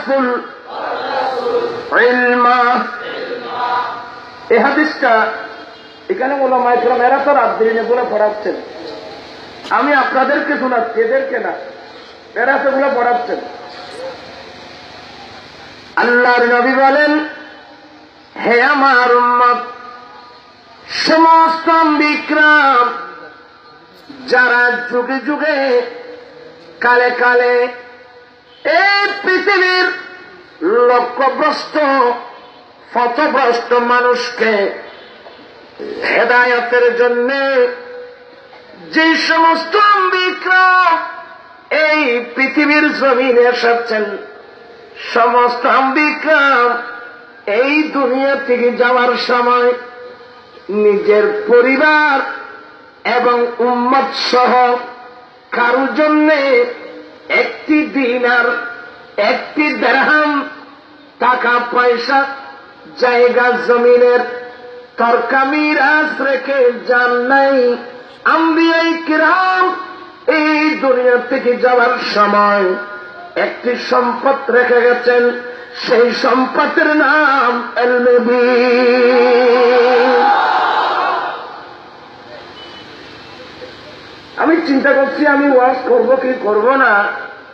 রাসূল এই হাদিসটা এখানে বলো মাইক্রম এরা তো রাত দিনে বলে পড়াচ্ছেন। আমি আপনাদেরকে শোনাচ্ছি, এদেরকে না, এরা সেগুলো পড়াচ্ছেন। আল্লাহর নবী বলেন, হে আমার উম্মত, সমস্ত বিক্রম যারা যুগে যুগে কালে কালে লক্ষ্যভ্রষ্ট ফতভ্রষ্ট মানুষকে হেদায়তের জন্য যে সমস্ত বিক্রম এই পৃথিবীর জমিনে এসেছেন, সমস্ত বিক্রম এই দুনিয়া থেকে যাওয়ার সময় নিজের পরিবার এবং উম্মত সহ কারোর জন্যে একটি দিন আর একটি দেড়হাম টাকা, পয়সা, জায়গা, জমিনের তর্কা মিরাজ রেখে যান নাই। আম্বিয়াই কিরাম, এই দুনিয়া থেকে যাওয়ার সময় একটি সম্পদ রেখে গেছেন, সেই সম্পদের নাম এলমেবি আমি চিন্তা করছি, আমি ওয়াশ করব কি করব না।